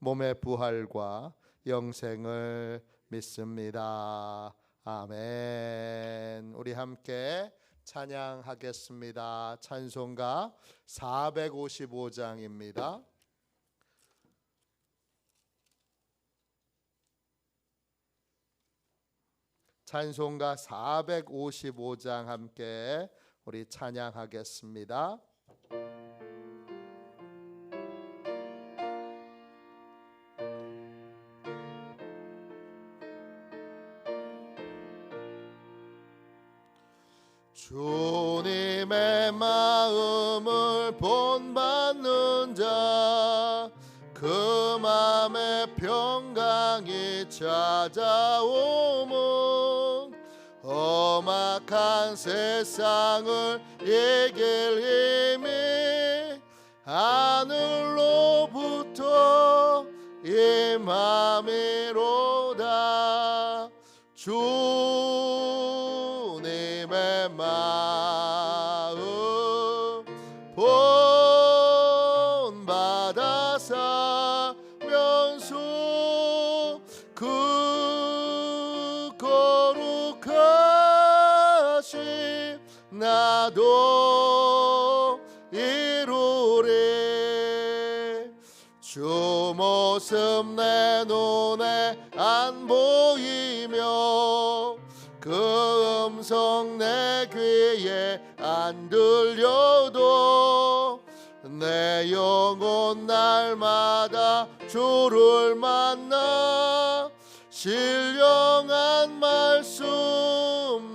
몸의 부활과 영생을 믿습니다. 아멘. 우리 함께 찬양하겠습니다. 찬송가 455장입니다. 찬송가 455장 함께 우리 찬양하겠습니다. 주님의 마음을 본받는 자, 그 맘에 평강이 찾아오면 험악한 세상을 이길 힘이 나도 이루리. 주 모습 내 눈에 안 보이며 그 음성 내 귀에 안 들려도 내 영혼 날마다 주를 만나 신령한 말씀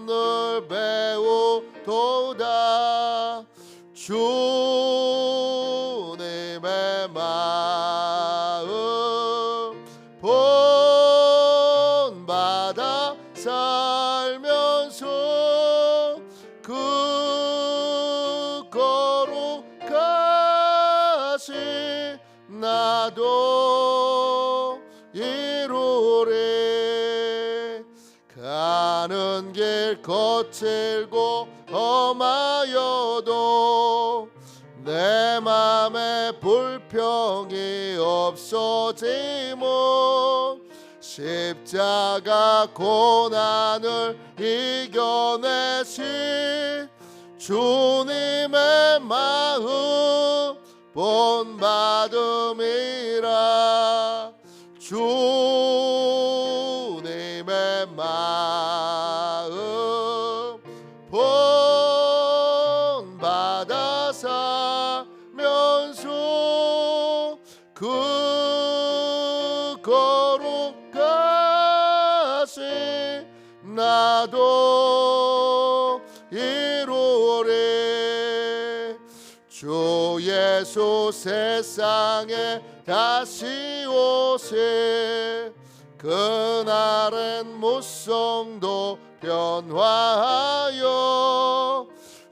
늘 배우 도다 주 없어지면 십자가 고난을 이겨내신 주님의 마음 본받음이라 세상에 다시 오세 그날은 무성도 변화하여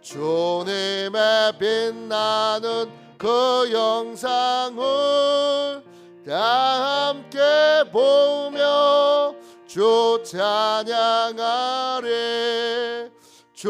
주님의 빛나는 그 영상을 다 함께 보며 주 찬양하리. 주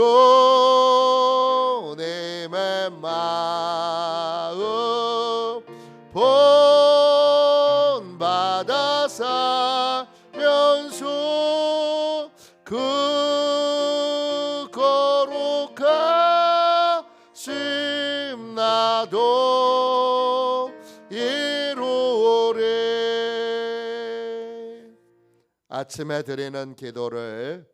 아침에 드리는 기도를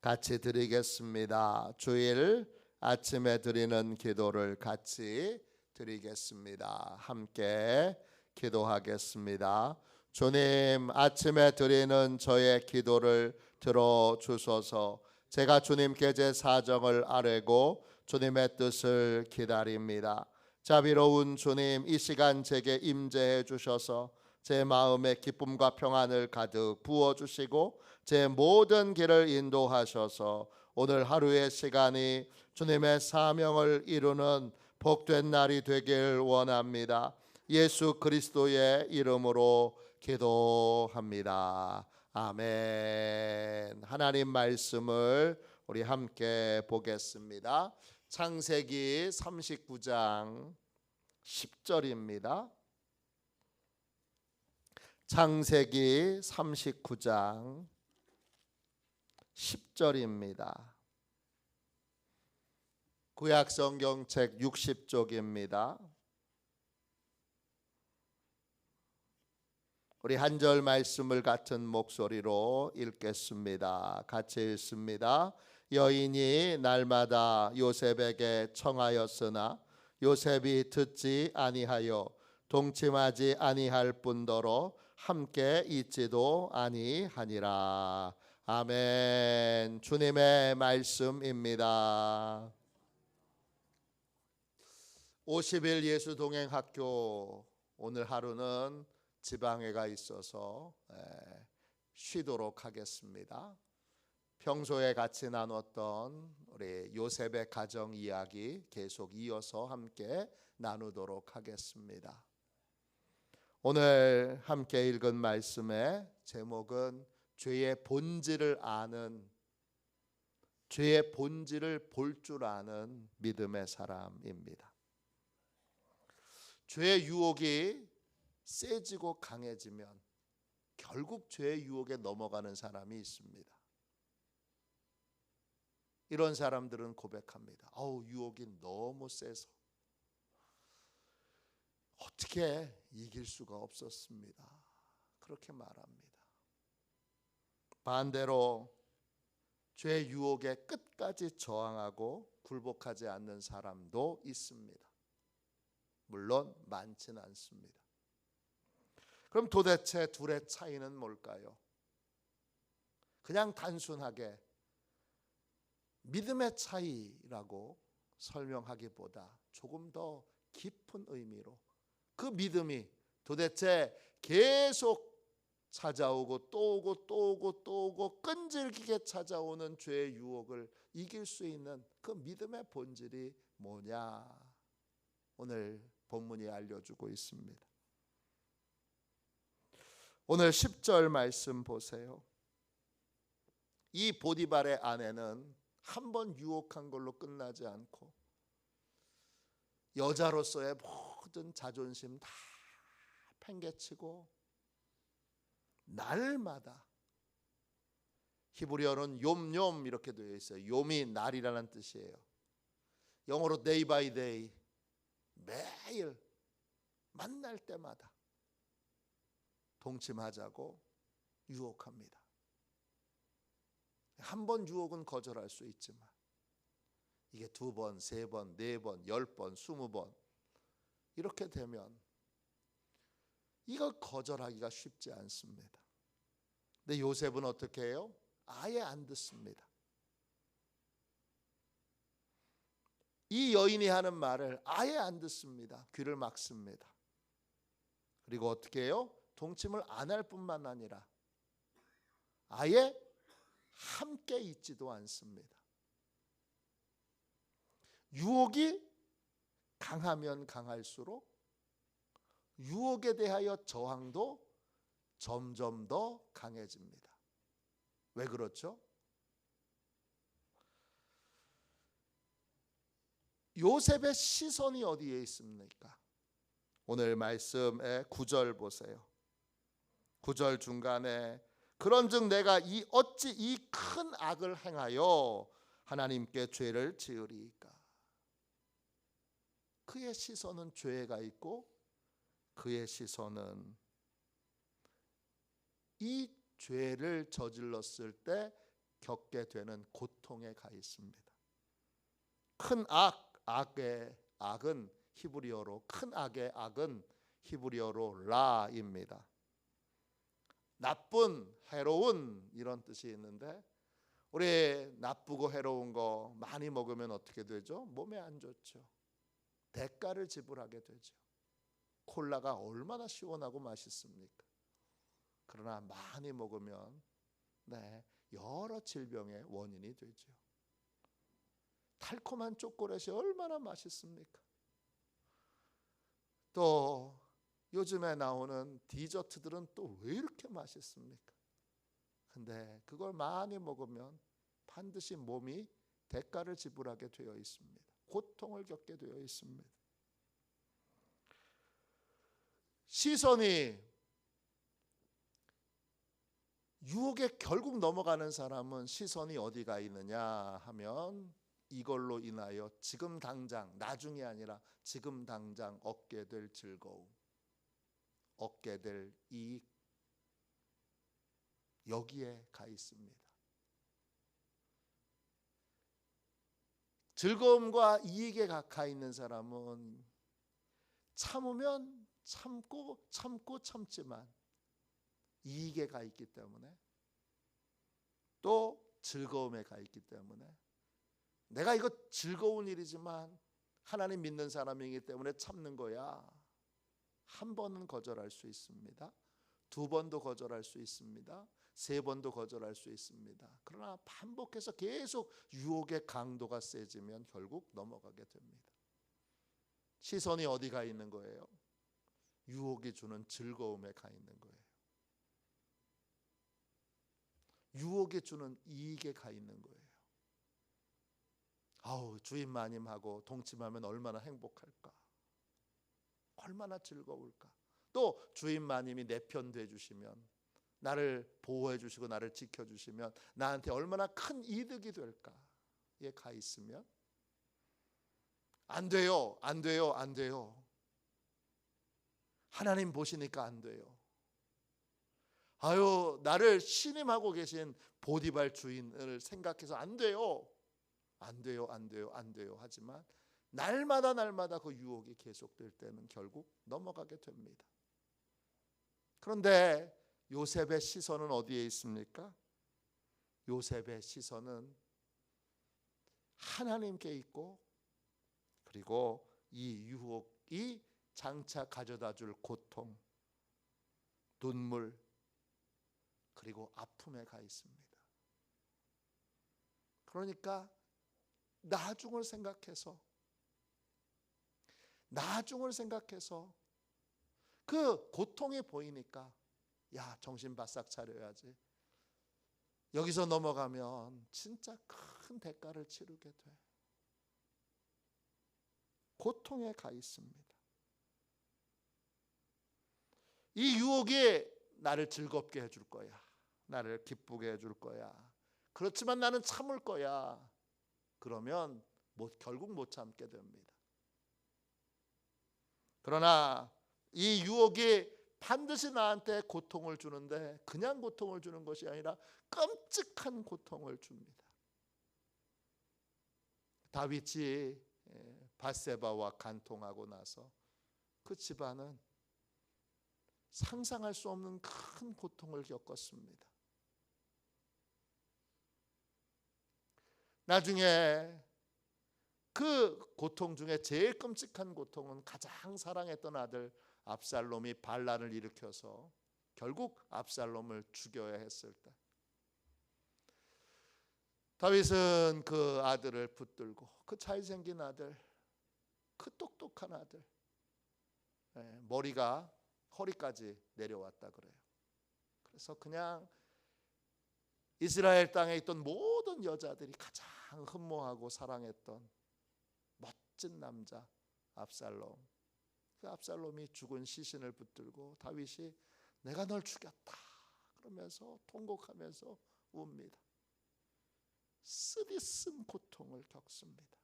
같이 드리겠습니다. 주일 아침에 드리는 기도를 같이 드리겠습니다. 함께 기도하겠습니다. 주님, 아침에 드리는 저의 기도를 들어 주소서. 제가 주님께 제 사정을 아뢰고 주님의 뜻을 기다립니다. 자비로운 주님, 이 시간 제게 임재해 주셔서 제 마음에 기쁨과 평안을 가득 부어 주시고 제 모든 길을 인도하셔서 오늘 하루의 시간이 주님의 사명을 이루는 복된 날이 되길 원합니다. 예수 그리스도의 이름으로 기도합니다. 아멘. 하나님 말씀을 우리 함께 보겠습니다. 창세기 39장 10절입니다. 창세기 39장 10절입니다. 구약 성경책 60쪽입니다. 우리 한 절 말씀을 같은 목소리로 읽겠습니다. 같이 읽습니다. 여인이 날마다 요셉에게 청하였으나 요셉이 듣지 아니하여 동침하지 아니할 뿐더러 함께 있지도 아니하니라. 아멘. 주님의 말씀입니다. 50일 예수 동행 학교 오늘 하루는 지방에가 있어서 쉬도록 하겠습니다. 평소에 같이 나눴던 우리 요셉의 가정 이야기 계속 이어서 함께 나누도록 하겠습니다. 오늘 함께 읽은 말씀의 제목은 죄의 본질을 아는 죄의 본질을 볼 줄 아는 믿음의 사람입니다. 죄의 유혹이 세지고 강해지면 결국 죄의 유혹에 넘어가는 사람이 있습니다. 이런 사람들은 고백합니다. 아우 유혹이 너무 세서 어떻게 이길 수가 없었습니다. 그렇게 말합니다. 반대로 죄 유혹에 끝까지 저항하고 굴복하지 않는 사람도 있습니다. 물론 많지는 않습니다. 그럼 도대체 둘의 차이는 뭘까요? 그냥 단순하게 믿음의 차이라고 설명하기보다 조금 더 깊은 의미로 그 믿음이 도대체 계속 찾아오고 또 오고 또 오고 또 오고 끈질기게 찾아오는 죄의 유혹을 이길 수 있는 그 믿음의 본질이 뭐냐 오늘 본문이 알려주고 있습니다. 오늘 10절 말씀 보세요. 이 보디발의 아내는 한 번 유혹한 걸로 끝나지 않고 여자로서의 모든 자존심 다 팽개치고 날마다 히브리어는 욤욤 이렇게 되어 있어요. 욤이 날이라는 뜻이에요. 영어로 day by day 매일 만날 때마다 동침하자고 유혹합니다. 한 번 유혹은 거절할 수 있지만 이게 두 번, 세 번, 네 번, 열 번, 스무 번 이렇게 되면 이걸 거절하기가 쉽지 않습니다. 근데 요셉은 어떻게 해요? 아예 안 듣습니다. 이 여인이 하는 말을 아예 안 듣습니다. 귀를 막습니다. 그리고 어떻게 해요? 동침을 안 할 뿐만 아니라 아예 함께 있지도 않습니다. 유혹이 강하면 강할수록 유혹에 대하여 저항도 점점 더 강해집니다. 왜 그렇죠? 요셉의 시선이 어디에 있습니까? 오늘 말씀의 구절 보세요. 구절 중간에 그런즉 내가 이 어찌 이 큰 악을 행하여 하나님께 죄를 지으리까? 그의 시선은 죄가 있고 그의 시선은 이 죄를 저질렀을 때 겪게 되는 고통에 가 있습니다. 큰 악, 악의 악은 히브리어로 큰 악의 악은 히브리어로 라입니다. 나쁜, 해로운 이런 뜻이 있는데 우리 나쁘고 해로운 거 많이 먹으면 어떻게 되죠? 몸에 안 좋죠. 대가를 지불하게 되죠. 콜라가 얼마나 시원하고 맛있습니까? 그러나 많이 먹으면 네, 여러 질병의 원인이 되죠. 달콤한 초콜릿이 얼마나 맛있습니까? 또 요즘에 나오는 디저트들은 또 왜 이렇게 맛있습니까? 근데 그걸 많이 먹으면 반드시 몸이 대가를 지불하게 되어 있습니다. 고통을 겪게 되어 있습니다. 시선이 유혹에 결국 넘어가는 사람은 시선이 어디가 있느냐 하면 이걸로 인하여 지금 당장 나중이 아니라 지금 당장 얻게 될 즐거움, 얻게 될 이익 여기에 가 있습니다. 즐거움과 이익에 가 있는 사람은 참으면 참고 참고 참지만 이익에 가 있기 때문에 또 즐거움에 가 있기 때문에 내가 이거 즐거운 일이지만 하나님 믿는 사람이기 때문에 참는 거야. 한 번은 거절할 수 있습니다. 두 번도 거절할 수 있습니다. 세 번도 거절할 수 있습니다. 그러나 반복해서 계속 유혹의 강도가 세지면 결국 넘어가게 됩니다. 시선이 어디 가 있는 거예요? 유혹이 주는 즐거움에 가 있는 거예요. 유혹이 주는 이익에 가 있는 거예요. 아우 주인 마님하고 동침하면 얼마나 행복할까? 얼마나 즐거울까? 또 주인 마님이 내 편 돼 주시면 나를 보호해 주시고 나를 지켜 주시면 나한테 얼마나 큰 이득이 될까에 가 있으면 안 돼요. 안 돼요. 안 돼요. 하나님 보시니까 안 돼요. 아유, 나를 신임하고 계신 보디발 주인을 생각해서 안 돼요. 안 돼요. 안 돼요. 안 돼요. 하지만 날마다 날마다 그 유혹이 계속될 때는 결국 넘어가게 됩니다. 그런데 요셉의 시선은 어디에 있습니까? 요셉의 시선은 하나님께 있고 그리고 이 유혹이 장차 가져다 줄 고통, 눈물, 그리고 아픔에 가 있습니다. 그러니까 나중을 생각해서 나중을 생각해서 그 고통이 보이니까 야 정신 바싹 차려야지. 여기서 넘어가면 진짜 큰 대가를 치르게 돼. 고통에 가 있습니다. 이 유혹이 나를 즐겁게 해줄 거야. 나를 기쁘게 해줄 거야. 그렇지만 나는 참을 거야. 그러면 못, 결국 못 참게 됩니다. 그러나 이 유혹이 반드시 나한테 고통을 주는데 그냥 고통을 주는 것이 아니라 끔찍한 고통을 줍니다. 다윗이 예, 바세바와 간통하고 나서 그 집안은 상상할 수 없는 큰 고통을 겪었습니다. 나중에 그 고통 중에 제일 끔찍한 고통은 가장 사랑했던 아들 압살롬이 반란을 일으켜서 결국 압살롬을 죽여야 했을 때 다윗은 그 아들을 붙들고 그 잘생긴 아들 그 똑똑한 아들 예, 머리가 허리까지 내려왔다 그래요. 그래서 그냥 이스라엘 땅에 있던 모든 여자들이 가장 흠모하고 사랑했던 멋진 남자 압살롬. 그 압살롬이 죽은 시신을 붙들고 다윗이 내가 널 죽였다 그러면서 통곡하면서 웁니다. 쓰디쓴 고통을 겪습니다.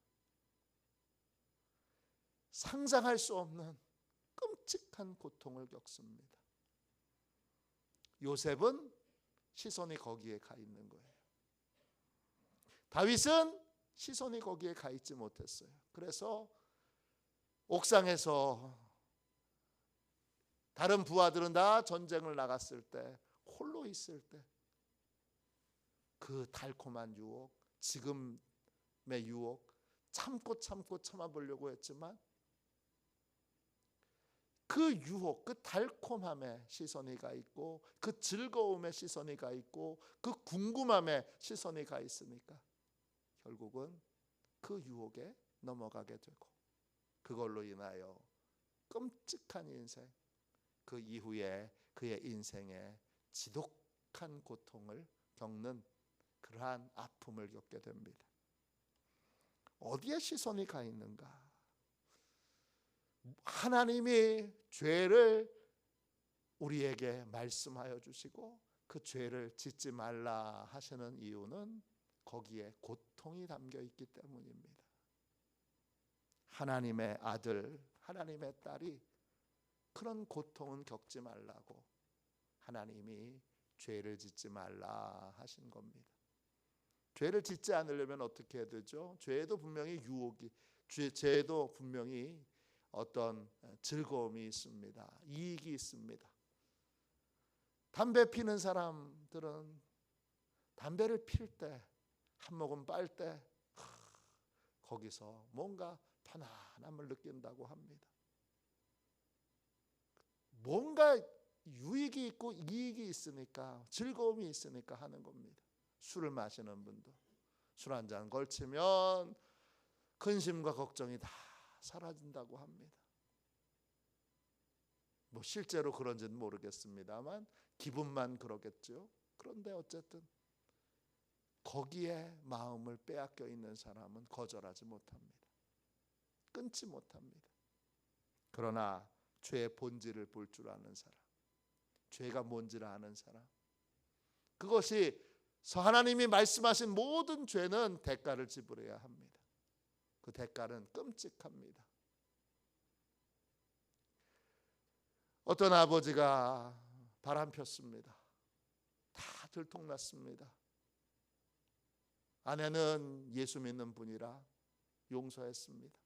상상할 수 없는 끔찍한 고통을 겪습니다. 요셉은 시선이 거기에 가 있는 거예요. 다윗은 시선이 거기에 가 있지 못했어요. 그래서 옥상에서 다른 부하들은 다 전쟁을 나갔을 때 홀로 있을 때 그 달콤한 유혹, 지금의 유혹 참고 참고 참아보려고 했지만 그 유혹, 그 달콤함에 시선이 가 있고 그 즐거움에 시선이 가 있고 그 궁금함에 시선이 가 있으니까 결국은 그 유혹에 넘어가게 되고 그걸로 인하여 끔찍한 인생 그 이후에 그의 인생에 지독한 고통을 겪는 그러한 아픔을 겪게 됩니다. 어디에 시선이 가 있는가? 하나님이 죄를 우리에게 말씀하여 주시고 그 죄를 짓지 말라 하시는 이유는 거기에 고통이 담겨 있기 때문입니다. 하나님의 아들, 하나님의 딸이 그런 고통은 겪지 말라고 하나님이 죄를 짓지 말라 하신 겁니다. 죄를 짓지 않으려면 어떻게 해야 되죠? 죄도 분명히 유혹이 죄, 죄도 분명히 어떤 즐거움이 있습니다. 이익이 있습니다. 담배 피는 사람들은 담배를 필 때 한 모금 빨 때 거기서 뭔가 편안함을 느낀다고 합니다. 뭔가 유익이 있고 이익이 있으니까 즐거움이 있으니까 하는 겁니다. 술을 마시는 분도 술 한 잔 걸치면 근심과 걱정이 다 사라진다고 합니다. 뭐 실제로 그런지는 모르겠습니다만 기분만 그러겠죠. 그런데 어쨌든 거기에 마음을 빼앗겨 있는 사람은 거절하지 못합니다. 끊지 못합니다. 그러나 죄의 본질을 볼 줄 아는 사람, 죄가 뭔지를 아는 사람, 그것이 하나님이 말씀하신 모든 죄는 대가를 지불해야 합니다. 그 대가는 끔찍합니다. 어떤 아버지가 바람 폈습니다. 다 들통났습니다. 아내는 예수 믿는 분이라 용서했습니다.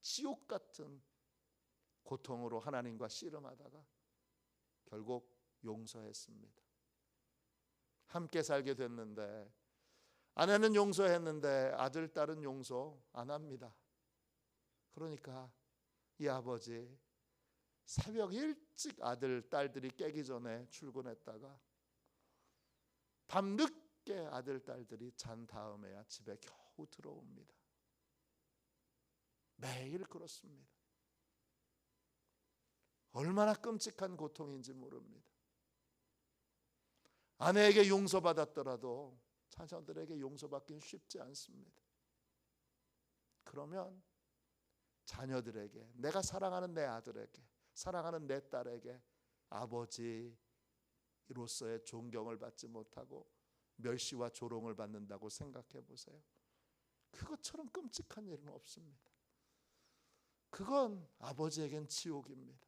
지옥 같은 고통으로 하나님과 씨름하다가 결국 용서했습니다. 함께 살게 됐는데 아내는 용서했는데 아들 딸은 용서 안 합니다. 그러니까 이 아버지 새벽 일찍 아들 딸들이 깨기 전에 출근했다가 밤 늦게 아들 딸들이 잔 다음에야 집에 겨우 들어옵니다. 매일 그렇습니다. 얼마나 끔찍한 고통인지 모릅니다. 아내에게 용서받았더라도 자녀들에게 용서받기는 쉽지 않습니다. 그러면 자녀들에게 내가 사랑하는 내 아들에게 사랑하는 내 딸에게 아버지로서의 존경을 받지 못하고 멸시와 조롱을 받는다고 생각해 보세요. 그것처럼 끔찍한 일은 없습니다. 그건 아버지에겐 지옥입니다.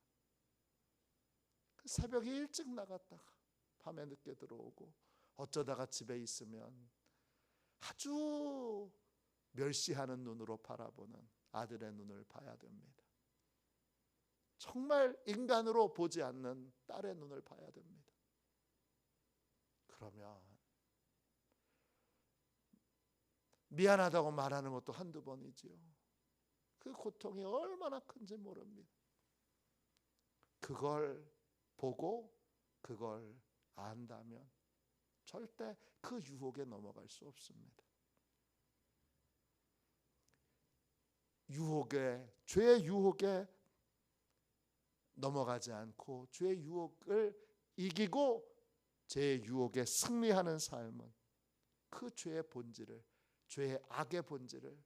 그 새벽에 일찍 나갔다가 밤에 늦게 들어오고 어쩌다가 집에 있으면 아주 멸시하는 눈으로 바라보는 아들의 눈을 봐야 됩니다. 정말 인간으로 보지 않는 딸의 눈을 봐야 됩니다. 그러면 미안하다고 말하는 것도 한두 번이지요. 그 고통이 얼마나 큰지 모릅니다. 그걸 보고 그걸 안다면 절대 그 유혹에 넘어갈 수 없습니다. 유혹에 죄의 유혹에 넘어가지 않고 죄의 유혹을 이기고 죄의 유혹에 승리하는 삶은 그 죄의 본질을 죄의 악의 본질을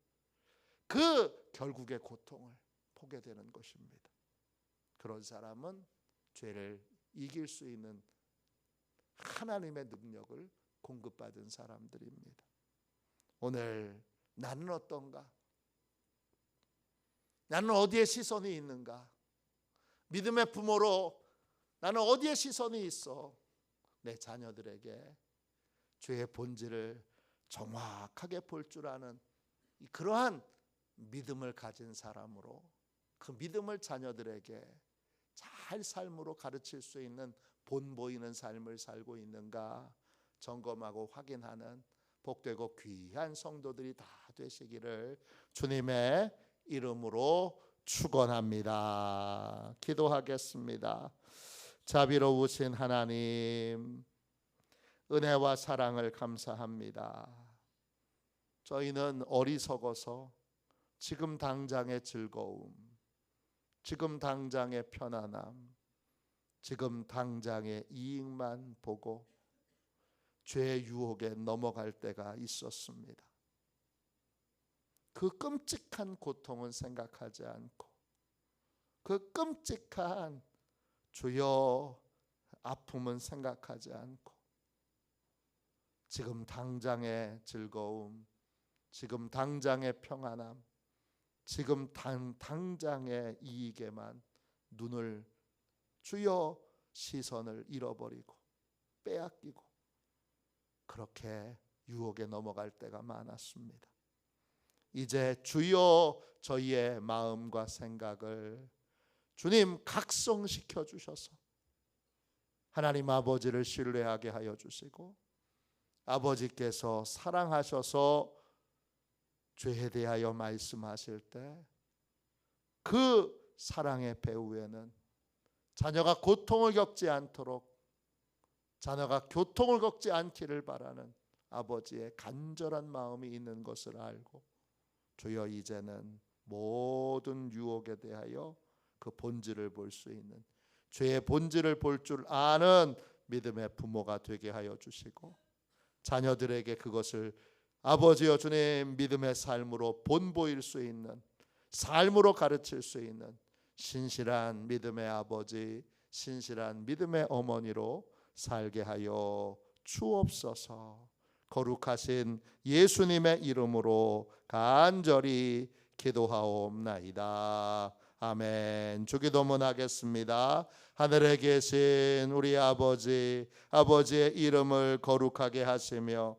그 결국의 고통을 보게 되는 것입니다. 그런 사람은 죄를 이길 수 있는 하나님의 능력을 공급받은 사람들입니다. 오늘 나는 어떤가? 나는 어디에 시선이 있는가? 믿음의 부모로 나는 어디에 시선이 있어? 내 자녀들에게 주의 본질을 정확하게 볼 줄 아는 이 그러한 믿음을 가진 사람으로 그 믿음을 자녀들에게 잘 삶으로 가르칠 수 있는 본 보이는 삶을 살고 있는가 점검하고 확인하는 복되고 귀한 성도들이 다 되시기를 주님의 이름으로 축원합니다. 기도하겠습니다. 자비로우신 하나님 은혜와 사랑을 감사합니다. 저희는 어리석어서 지금 당장의 즐거움, 지금 당장의 편안함, 지금 당장의 이익만 보고 죄의 유혹에 넘어갈 때가 있었습니다. 그 끔찍한 고통은 생각하지 않고 그 끔찍한 주여 아픔은 생각하지 않고 지금 당장의 즐거움, 지금 당장의 평안함, 지금 당, 당장의 이익에만 눈을 주여 시선을 잃어버리고 빼앗기고 그렇게 유혹에 넘어갈 때가 많았습니다. 이제 주여 저희의 마음과 생각을 주님 각성시켜 주셔서 하나님 아버지를 신뢰하게 하여 주시고 아버지께서 사랑하셔서 죄에 대하여 말씀하실 때 그 사랑의 배후에는 자녀가 고통을 겪지 않도록 자녀가 교통을 겪지 않기를 바라는 아버지의 간절한 마음이 있는 것을 알고 주여 이제는 모든 유혹에 대하여 그 본질을 볼 수 있는 죄의 본질을 볼 줄 아는 믿음의 부모가 되게 하여 주시고 자녀들에게 그것을 아버지여 주님 믿음의 삶으로 본보일 수 있는 삶으로 가르칠 수 있는 신실한 믿음의 아버지, 신실한 믿음의 어머니로 살게 하여 주옵소서. 거룩하신 예수님의 이름으로 간절히 기도하옵나이다. 아멘. 주기도문 하겠습니다. 하늘에 계신 우리 아버지, 아버지의 이름을 거룩하게 하시며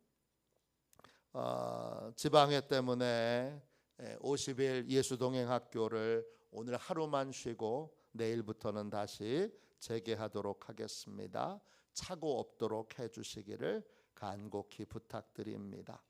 어, 지방해 때문에 50일 예수 동행 학교를 오늘 하루만 쉬고 내일부터는 다시 재개하도록 하겠습니다. 차고 없도록 해 주시기를 간곡히 부탁드립니다.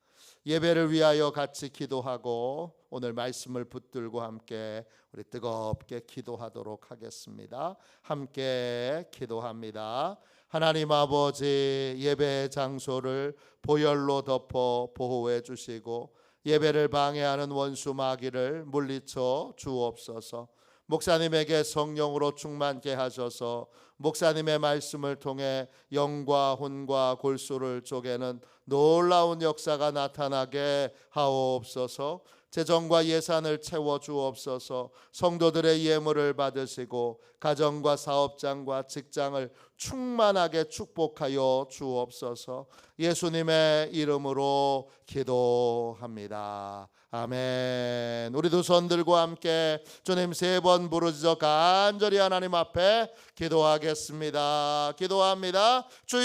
예배를 위하여 같이 기도하고 오늘 말씀을 붙들고 함께 우리 뜨겁게 기도하도록 하겠습니다. 함께 기도합니다. 하나님 아버지 예배 장소를 보혈로 덮어 보호해 주시고 예배를 방해하는 원수 마귀를 물리쳐 주옵소서. 목사님에게 성령으로 충만케 하셔서 목사님의 말씀을 통해 영과 혼과 골수를 쪼개는 놀라운 역사가 나타나게 하옵소서. 재정과 예산을 채워 주옵소서. 성도들의 예물을 받으시고 가정과 사업장과 직장을 충만하게 축복하여 주옵소서. 예수님의 이름으로 기도합니다. 아멘. 우리도 손 들고 함께 주님 세 번 부르짖어 간절히 하나님 앞에 기도하겠습니다. 기도합니다. 주여